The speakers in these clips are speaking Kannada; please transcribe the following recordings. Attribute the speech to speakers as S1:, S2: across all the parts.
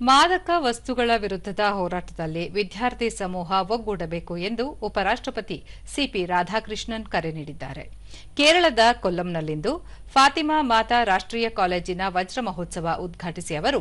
S1: ಮಾದಕ ವಸ್ತುಗಳ ವಿರುದ್ಧದ ಹೋರಾಟದಲ್ಲಿ ವಿದ್ಯಾರ್ಥಿ ಸಮೂಹ ಒಗ್ಗೂಡಬೇಕು ಎಂದು ಉಪರಾಷ್ಟಪತಿ ಸಿಪಿ ರಾಧಾಕೃಷ್ಣನ್ ಕರೆ ನೀಡಿದ್ದಾರೆ. ಕೇರಳದ ಕೊಲ್ಲಂನಲ್ಲಿಂದು ಫಾತಿಮಾ ಮಾತಾ ರಾಷ್ಟೀಯ ಕಾಲೇಜಿನ ವಜ್ರ ಮಹೋತ್ಸವ ಉದ್ಘಾಟಿಸಿ ಅವರು,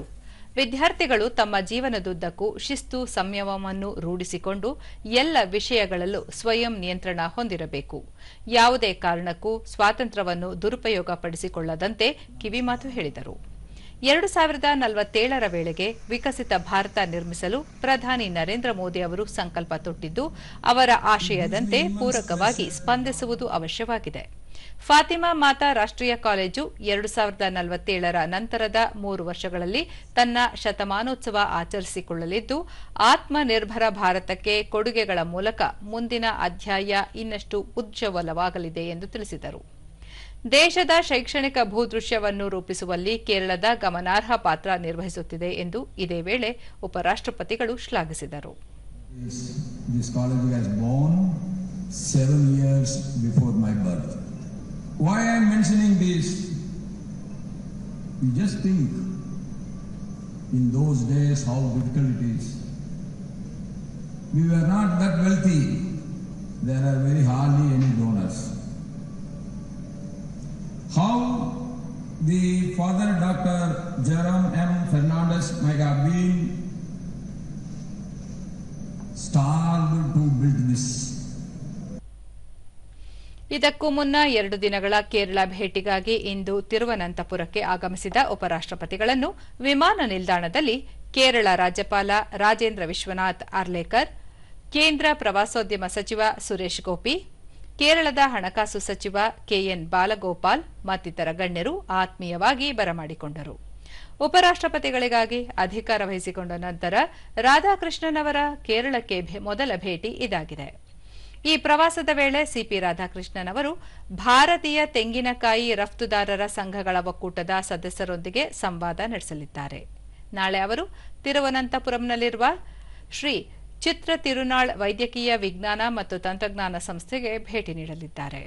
S1: ವಿದ್ಯಾರ್ಥಿಗಳು ತಮ್ಮ ಜೀವನದುದ್ದಕ್ಕೂ ಶಿಸ್ತು, ಸಂಯಮವನ್ನು ರೂಢಿಸಿಕೊಂಡು ಎಲ್ಲ ವಿಷಯಗಳಲ್ಲೂ ಸ್ವಯಂ ನಿಯಂತ್ರಣ ಹೊಂದಿರಬೇಕು. ಯಾವುದೇ ಕಾರಣಕ್ಕೂ ಸ್ವಾತಂತ್ರ್ಯವನ್ನು ದುರುಪಯೋಗಪಡಿಸಿಕೊಳ್ಳದಂತೆ ಕಿವಿಮಾತು ಹೇಳಿದರು. ಎರಡು ಸಾವಿರದ ನಲವತ್ತೇಳರ ವೇಳೆಗೆ ವಿಕಸಿತ ಭಾರತ ನಿರ್ಮಿಸಲು ಪ್ರಧಾನಿ ನರೇಂದ್ರ ಮೋದಿ ಅವರು ಸಂಕಲ್ಪ ತೊಟ್ಟಿದ್ದು, ಅವರ ಆಶಯದಂತೆ ಪೂರಕವಾಗಿ ಸ್ಪಂದಿಸುವುದು ಅವಶ್ಯವಾಗಿದೆ. ಫಾತಿಮಾ ಮಾತಾ ರಾಷ್ಟೀಯ ಕಾಲೇಜು ಎರಡು ಸಾವಿರದ ನಲವತ್ತೇಳರ ನಂತರದ ಮೂರು ವರ್ಷಗಳಲ್ಲಿ ತನ್ನ ಶತಮಾನೋತ್ಸವ ಆಚರಿಸಿಕೊಳ್ಳಲಿದ್ದು, ಆತ್ಮನಿರ್ಭರ ಭಾರತಕ್ಕೆ ಕೊಡುಗೆಗಳ ಮೂಲಕ ಮುಂದಿನ ಅಧ್ಯಾಯ ಇನ್ನಷ್ಟು ಉಜ್ವಲವಾಗಲಿದೆ ಎಂದು ತಿಳಿಸಿದರು. ದೇಶದ ಶೈಕ್ಷಣಿಕ ಭೂದೃಶ್ಯವನ್ನು ರೂಪಿಸುವಲ್ಲಿ ಕೇರಳದ ಗಮನಾರ್ಹ ಪಾತ್ರ ನಿರ್ವಹಿಸುತ್ತಿದೆ ಎಂದು ಇದೇ ವೇಳೆ ಉಪರಾಷ್ಟ್ರಪತಿಗಳು ಶ್ಲಾಘಿಸಿದರು.
S2: There are college the father Dr. Jerome M. Fernandez might have been starved to build this.
S1: ಇದಕ್ಕೂ ಮುನ್ನ ಎರಡು ದಿನಗಳ ಕೇರಳ ಭೇಟಿಗಾಗಿ ಇಂದು ತಿರುವನಂತಪುರಕ್ಕೆ ಆಗಮಿಸಿದ ಉಪರಾಷ್ಟಪತಿಗಳನ್ನು ವಿಮಾನ ನಿಲ್ದಾಣದಲ್ಲಿ ಕೇರಳ ರಾಜ್ಯಪಾಲ ರಾಜೇಂದ್ರ ವಿಶ್ವನಾಥ್ ಅರ್ಲೇಕರ್ ಕೇಂದ್ರ ಪ್ರವಾಸೋದ್ಯಮ ಸಚಿವ ಸುರೇಶ್ ಗೋಪಿ ಕೇರಳದ ಹಣಕಾಸು ಸಚಿವ ಕೆಎನ್ ಬಾಲಗೋಪಾಲ್ ಮತ್ತಿತರ ಗಣ್ಯರು ಆತ್ಮೀಯವಾಗಿ ಬರಮಾಡಿಕೊಂಡರು. ಉಪರಾಷ್ಟ್ರಪತಿಗಳಿಗಾಗಿ ಅಧಿಕಾರ ವಹಿಸಿಕೊಂಡ ನಂತರ ರಾಧಾಕೃಷ್ಣನ್ ಅವರ ಕೇರಳಕ್ಕೆ ಮೊದಲ ಭೇಟಿ ಇದಾಗಿದೆ. ಈ ಪ್ರವಾಸದ ವೇಳೆ ಸಿಪಿ ರಾಧಾಕೃಷ್ಣನ್ ಅವರು ಭಾರತೀಯ ತೆಂಗಿನಕಾಯಿ ರಫ್ತುದಾರರ ಸಂಘಗಳ ಒಕ್ಕೂಟದ ಸದಸ್ಯರೊಂದಿಗೆ ಸಂವಾದ ನಡೆಸಲಿದ್ದಾರೆ. ನಾಳೆ ಅವರು ತಿರುವನಂತಪುರಂನಲ್ಲಿರುವ ಶ್ರೀ ಚಿತ್ರ ತಿರುನಾಳ್ ವೈದ್ಯಕೀಯ ವಿಜ್ಞಾನ ಮತ್ತು ತಂತ್ರಜ್ಞಾನ ಸಂಸ್ಥೆಗೆ ಭೇಟಿ ನೀಡಲಿದ್ದಾರೆ.